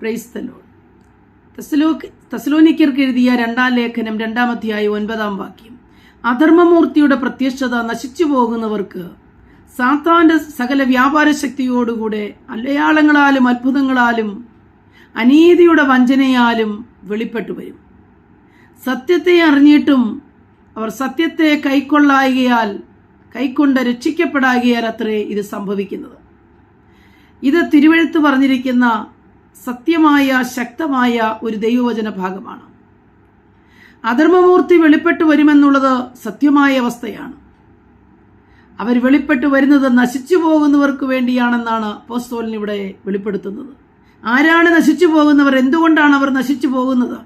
പ്രൈസ്തലോൺ തസലോനിക്കർക്ക് എഴുതിയ രണ്ടാം ലേഖനം രണ്ടാം അധ്യായം ഒൻപതാം വാക്യം. അധർമ്മമൂർത്തിയുടെ പ്രത്യക്ഷത നശിച്ചു പോകുന്നവർക്ക് സാത്താന്റെ സകല വ്യാപാര ശക്തിയോടുകൂടെ അലയാളങ്ങളാലും അത്ഭുതങ്ങളാലും അനീതിയുടെ വഞ്ചനയാലും വെളിപ്പെട്ടു വരും. സത്യത്തെ അറിഞ്ഞിട്ടും അവർ സത്യത്തെ കൈക്കൊള്ളായികയാൽ കൈക്കൊണ്ട് രക്ഷിക്കപ്പെടാകിയാൽ അത്രേ ഇത് സംഭവിക്കുന്നത്. ഇത് തിരുവഴുത്ത് പറഞ്ഞിരിക്കുന്ന സത്യമായ ശക്തമായ ഒരു ദൈവവചന ഭാഗമാണ്. അധർമ്മമൂർത്തി വെളിപ്പെട്ടു വരുമെന്നുള്ളത് സത്യമായ അവസ്ഥയാണ്. അവർ വെളിപ്പെട്ടു വരുന്നത് നശിച്ചു പോകുന്നവർക്ക് വേണ്ടിയാണെന്നാണ് പോസ്റ്റോലിന് ഇവിടെ വെളിപ്പെടുത്തുന്നത്. ആരാണ് നശിച്ചു പോകുന്നവർ? എന്തുകൊണ്ടാണ് അവർ നശിച്ചു പോകുന്നത്?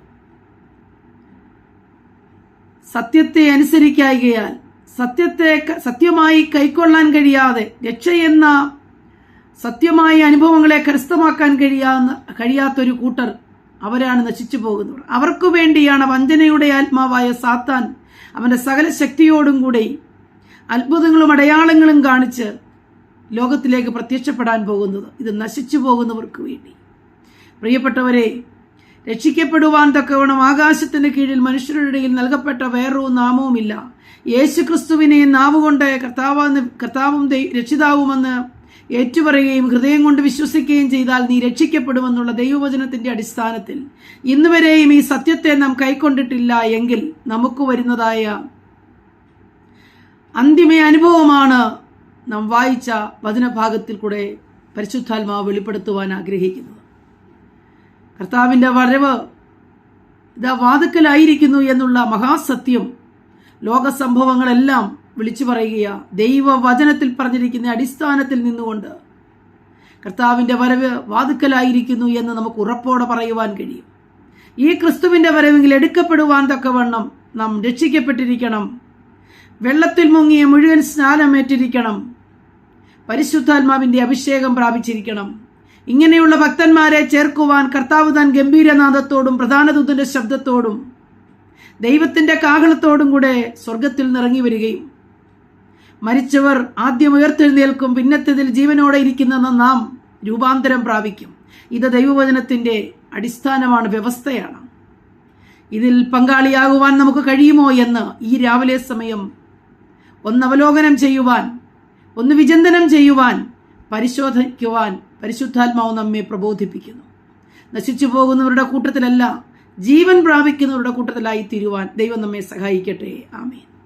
സത്യത്തെ അനുസരിക്കായികയാൽ സത്യത്തെ സത്യമായി കൈക്കൊള്ളാൻ കഴിയാതെ രക്ഷയെന്ന സത്യമായ അനുഭവങ്ങളെ കരസ്ഥമാക്കാൻ കഴിയാവുന്ന കഴിയാത്തൊരു കൂട്ടർ അവരാണ് നശിച്ചു പോകുന്നവർ. അവർക്കു വേണ്ടിയാണ് വഞ്ചനയുടെ ആത്മാവായ സാത്താൻ അവന്റെ സകല ശക്തിയോടും കൂടി അത്ഭുതങ്ങളും അടയാളങ്ങളും കാണിച്ച് ലോകത്തിലേക്ക് പ്രത്യക്ഷപ്പെടാൻ പോകുന്നത്. ഇത് നശിച്ചു പോകുന്നവർക്ക് വേണ്ടി. പ്രിയപ്പെട്ടവരെ രക്ഷിക്കപ്പെടുവാൻ തക്കവണ്ണം ആകാശത്തിന് കീഴിൽ മനുഷ്യരുടെ ഇടയിൽ നൽകപ്പെട്ട വേറൊരു നാമവുമില്ല. യേശു ക്രിസ്തുവിനെ നാവുകൊണ്ട് കർത്താവെന്ന് കർത്താവും രക്ഷിതാവുമെന്ന് ഏറ്റുപറയുകയും ഹൃദയം കൊണ്ട് വിശ്വസിക്കുകയും ചെയ്താൽ നീ രക്ഷിക്കപ്പെടുമെന്നുള്ള ദൈവവചനത്തിന്റെ അടിസ്ഥാനത്തിൽ ഇന്നുവരെയും ഈ സത്യത്തെ നാം കൈക്കൊണ്ടിട്ടില്ല എങ്കിൽ നമുക്ക് വരുന്നതായ അന്തിമ അനുഭവമാണ് നാം വായിച്ച വചനഭാഗത്തിൽ കൂടെ പരിശുദ്ധാത്മാവ് വെളിപ്പെടുത്തുവാൻ ആഗ്രഹിക്കുന്നത്. കർത്താവിന്റെ വരവ് ഇതാ വാതുക്കലായിരിക്കുന്നു എന്നുള്ള മഹാസത്യം ലോക സംഭവങ്ങളെല്ലാം വിളിച്ചു പറയുക ദൈവവചനത്തിൽ പറഞ്ഞിരിക്കുന്ന അടിസ്ഥാനത്തിൽ നിന്നുകൊണ്ട്. കർത്താവിന്റെ വരവ് വാതുക്കലായിരിക്കുന്നു എന്ന് നമുക്ക് ഉറപ്പോടെ പറയുവാൻ കഴിയും. ഈ ക്രിസ്തുവിന്റെ വരവെങ്കിൽ എടുക്കപ്പെടുവാൻ തക്കവണ്ണം നാം രക്ഷിക്കപ്പെട്ടിരിക്കണം. വെള്ളത്തിൽ മുങ്ങിയ മുഴുവൻ സ്നാനമേറ്റിരിക്കണം. പരിശുദ്ധാത്മാവിന്റെ അഭിഷേകം പ്രാപിച്ചിരിക്കണം. ഇങ്ങനെയുള്ള ഭക്തന്മാരെ ചേർക്കുവാൻ കർത്താവ് താൻ ഗംഭീരനാഥത്തോടും പ്രധാനദൂതന്റെ ശബ്ദത്തോടും ദൈവത്തിന്റെ കാഹളത്തോടും കൂടെ സ്വർഗത്തിൽ നിറങ്ങി വരികയും മരിച്ചവർ ആദ്യം ഉയർത്തെഴുന്നേൽക്കും പിന്നത്തതിൽ ജീവനോടെ ഇരിക്കുന്ന നാം രൂപാന്തരം പ്രാപിക്കും. ഇത് ദൈവവചനത്തിന്റെ അടിസ്ഥാനമാണ് വ്യവസ്ഥയാണ്. ഇതിൽ പങ്കാളിയാകുവാൻ നമുക്ക് കഴിയുമോ എന്ന് ഈ രാവിലെ സമയം ഒന്ന് അവലോകനം ചെയ്യുവാൻ ഒന്ന് വിചിന്തനം ചെയ്യുവാൻ പരിശോധിക്കുവാൻ പരിശുദ്ധാത്മാവ് നമ്മെ പ്രബോധിപ്പിക്കുന്നു. നശിച്ചു പോകുന്നവരുടെ കൂട്ടത്തിലല്ല ജീവൻ പ്രാപിക്കുന്നവരുടെ കൂട്ടത്തിലായി തീരുവാൻ ദൈവം നമ്മെ സഹായിക്കട്ടെ. ആമേൻ.